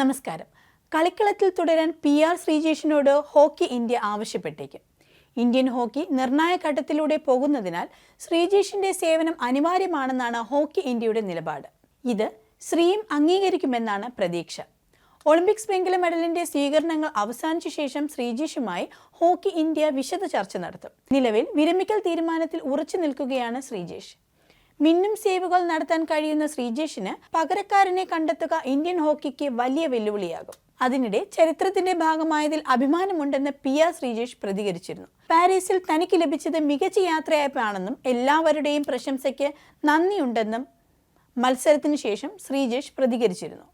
നമസ്കാരം. കളിക്കളത്തിൽ തുടരാൻ പി ആർ ശ്രീജേഷിനോട് ഹോക്കി ഇന്ത്യ ആവശ്യപ്പെട്ടേക്കും. ഇന്ത്യൻ ഹോക്കി നിർണായക ഘട്ടത്തിലൂടെ പോകുന്നതിനാൽ ശ്രീജേഷിന്റെ സേവനം അനിവാര്യമാണെന്നാണ് ഹോക്കി ഇന്ത്യയുടെ നിലപാട്. ഇത് ശ്രീയും അംഗീകരിക്കുമെന്നാണ് പ്രതീക്ഷ. ഒളിമ്പിക്സ് വെങ്കല മെഡലിന്റെ സ്വീകരണങ്ങൾ അവസാനിച്ച ശേഷം ശ്രീജേഷുമായി ഹോക്കി ഇന്ത്യ വിശദ ചർച്ച നടത്തും. നിലവിൽ വിരമിക്കൽ തീരുമാനത്തിൽ ഉറച്ചു നിൽക്കുകയാണ് ശ്രീജേഷ്. മിന്നും സേവുകൾ നടത്താൻ കഴിയുന്ന ശ്രീജേഷിന് പകരക്കാരനെ കണ്ടെത്തുക ഇന്ത്യൻ ഹോക്കിക്ക് വലിയ വെല്ലുവിളിയാകും. അതിനിടെ ചരിത്രത്തിന്റെ ഭാഗമായതിൽ അഭിമാനമുണ്ടെന്ന് പി ആർ ശ്രീജേഷ് പ്രതികരിച്ചിരുന്നു. പാരീസിൽ തനിക്ക് ലഭിച്ചത് മികച്ച യാത്രയയപ്പാണെന്നും എല്ലാവരുടെയും പ്രശംസയ്ക്ക് നന്ദിയുണ്ടെന്നും മത്സരത്തിന് ശേഷം ശ്രീജേഷ് പ്രതികരിച്ചിരുന്നു.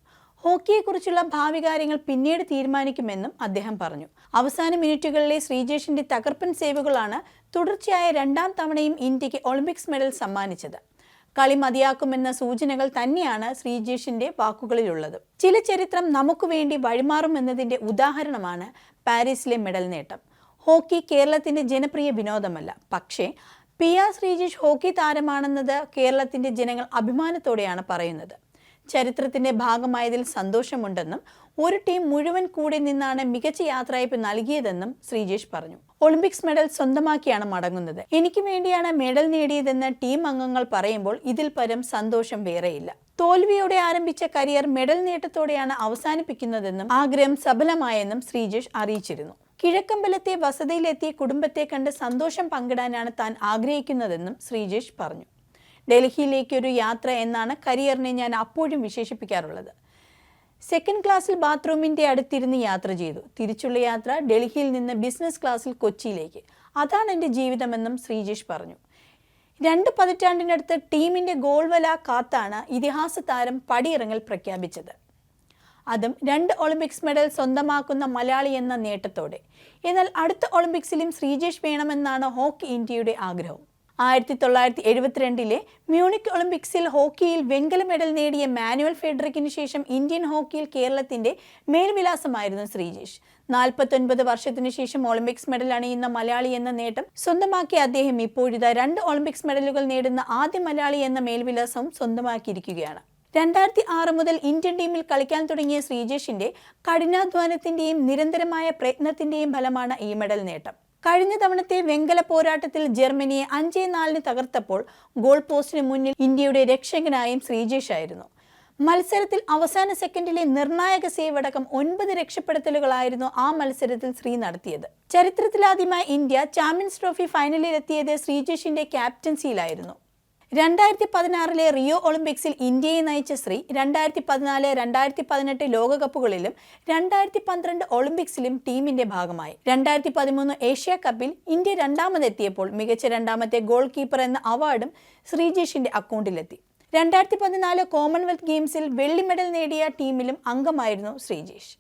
ഹോക്കിയെക്കുറിച്ചുള്ള ഭാവി കാര്യങ്ങൾ പിന്നീട് തീരുമാനിക്കുമെന്നും അദ്ദേഹം പറഞ്ഞു. അവസാന മിനിറ്റുകളിലെ ശ്രീജേഷിന്റെ തകർപ്പൻ സേവുകളാണ് തുടർച്ചയായ രണ്ടാം തവണയും ഇന്ത്യയ്ക്ക് ഒളിമ്പിക്സ് മെഡൽ സമ്മാനിച്ചത്. കളി മതിയാക്കുമെന്ന സൂചനകൾ തന്നെയാണ് ശ്രീജീഷിന്റെ വാക്കുകളിലുള്ളത്. ചില ചരിത്രം നമുക്ക് വേണ്ടി വഴിമാറുമെന്നതിന്റെ ഉദാഹരണമാണ് പാരീസിലെ മെഡൽ നേട്ടം. ഹോക്കി കേരളത്തിന്റെ ജനപ്രിയ വിനോദമല്ല. പക്ഷേ പി ആർ ശ്രീജീഷ് ഹോക്കി താരമാണെന്നത് കേരളത്തിന്റെ ജനങ്ങൾ അഭിമാനത്തോടെയാണ് പറയുന്നത്. ചരിത്രത്തിന്റെ ഭാഗമായതിൽ സന്തോഷമുണ്ടെന്നും ഒരു ടീം മുഴുവൻ കൂടെ നിന്നാണ് മികച്ച യാത്രയപ്പ് നൽകിയതെന്നും ശ്രീജേഷ് പറഞ്ഞു. ഒളിമ്പിക്സ് മെഡൽ സ്വന്തമാക്കിയാണ് മടങ്ങുന്നത്. എനിക്ക് വേണ്ടിയാണ് മെഡൽ നേടിയതെന്ന് ടീം അംഗങ്ങൾ പറയുമ്പോൾ ഇതിൽ പരം സന്തോഷം വേറെയില്ല. തോൽവിയോടെ ആരംഭിച്ച കരിയർ മെഡൽ നേട്ടത്തോടെയാണ് അവസാനിപ്പിക്കുന്നതെന്നും ആഗ്രഹം സഫലമായെന്നും ശ്രീജേഷ് അറിയിച്ചിരുന്നു. കിഴക്കമ്പലത്തെ വസതിയിലെത്തിയ കുടുംബത്തെ കണ്ട് സന്തോഷം പങ്കിടാനാണ് താൻ ആഗ്രഹിക്കുന്നതെന്നും ശ്രീജേഷ് പറഞ്ഞു. ഡൽഹിയിലേക്കൊരു യാത്ര എന്നാണ് കരിയറിനെ ഞാൻ അപ്പോഴും വിശേഷിപ്പിക്കാറുള്ളത്. സെക്കൻഡ് ക്ലാസ്സിൽ ബാത്റൂമിന്റെ അടുത്തിരുന്ന് യാത്ര ചെയ്തു. തിരിച്ചുള്ള യാത്ര ഡൽഹിയിൽ നിന്ന് ബിസിനസ് ക്ലാസ്സിൽ കൊച്ചിയിലേക്ക്. അതാണ് എന്റെ ജീവിതമെന്നും ശ്രീജേഷ് പറഞ്ഞു. രണ്ട് പതിറ്റാണ്ടിനടുത്ത് ടീമിന്റെ ഗോൾവല കാത്താണ് ഇതിഹാസ താരം പടിയിറങ്ങൽ പ്രഖ്യാപിച്ചത്. അതും രണ്ട് ഒളിമ്പിക്സ് മെഡൽ സ്വന്തമാക്കുന്ന മലയാളി എന്ന നേട്ടത്തോടെ. എന്നാൽ അടുത്ത ഒളിമ്പിക്സിലും ശ്രീജേഷ് വേണമെന്നാണ് ഹോക്കി ഇന്ത്യയുടെ ആഗ്രഹം. ആയിരത്തി തൊള്ളായിരത്തി എഴുപത്തിരണ്ടിലെ മ്യൂണിക് ഒളിമ്പിക്സിൽ ഹോക്കിയിൽ വെങ്കല മെഡൽ നേടിയ മാനുവൽ ഫെഡറിക്കിന് ശേഷം ഇന്ത്യൻ ഹോക്കിയിൽ കേരളത്തിന്റെ മേൽവിലാസമായിരുന്നു ശ്രീജേഷ്. നാൽപ്പത്തൊൻപത് വർഷത്തിനു ശേഷം ഒളിമ്പിക്സ് മെഡൽ അണിയുന്ന മലയാളി എന്ന നേട്ടം സ്വന്തമാക്കിയ അദ്ദേഹം ഇപ്പോഴിതാ രണ്ട് ഒളിമ്പിക്സ് മെഡലുകൾ നേടുന്ന ആദ്യ മലയാളി എന്ന മേൽവിലാസവും സ്വന്തമാക്കിയിരിക്കുകയാണ്. രണ്ടായിരത്തി ആറ് മുതൽ ഇന്ത്യൻ ടീമിൽ കളിക്കാൻ തുടങ്ങിയ ശ്രീജേഷിന്റെ കഠിനാധ്വാനത്തിന്റെയും നിരന്തരമായ പ്രയത്നത്തിന്റെയും ഫലമാണ് ഈ മെഡൽ നേട്ടം. കഴിഞ്ഞ തവണത്തെ വെങ്കല പോരാട്ടത്തിൽ ജർമ്മനിയെ അഞ്ചേ നാലിന് തകർത്തപ്പോൾ ഗോൾ പോസ്റ്റിന് മുന്നിൽ ഇന്ത്യയുടെ രക്ഷകനായും ശ്രീജേഷ് ആയിരുന്നു. മത്സരത്തിൽ അവസാന സെക്കൻഡിലെ നിർണായക സേവ് അടക്കം ഒൻപത് രക്ഷപ്പെടുത്തലുകളായിരുന്നു ആ മത്സരത്തിൽ ശ്രീ നടത്തിയത്. ചരിത്രത്തിലാദ്യമായി ഇന്ത്യ ചാമ്പ്യൻസ് ട്രോഫി ഫൈനലിൽ എത്തിയത് ശ്രീജേഷിന്റെ ക്യാപ്റ്റൻസിയിലായിരുന്നു. രണ്ടായിരത്തി പതിനാറിലെ റിയോ ഒളിമ്പിക്സിൽ ഇന്ത്യയെ നയിച്ച ശ്രീ രണ്ടായിരത്തി പതിനാല് രണ്ടായിരത്തി പതിനെട്ട് ലോകകപ്പുകളിലും രണ്ടായിരത്തി പന്ത്രണ്ട് ഒളിമ്പിക്സിലും ടീമിന്റെ ഭാഗമായി. രണ്ടായിരത്തി പതിമൂന്ന് ഏഷ്യ കപ്പിൽ ഇന്ത്യ രണ്ടാമതെത്തിയപ്പോൾ മികച്ച രണ്ടാമത്തെ ഗോൾ കീപ്പർ എന്ന അവാർഡും ശ്രീജേഷിന്റെ അക്കൗണ്ടിലെത്തി. രണ്ടായിരത്തി പതിനാല് കോമൺവെൽത്ത് ഗെയിംസിൽ വെള്ളി മെഡൽ നേടിയ ടീമിലും അംഗമായിരുന്നു ശ്രീജേഷ്.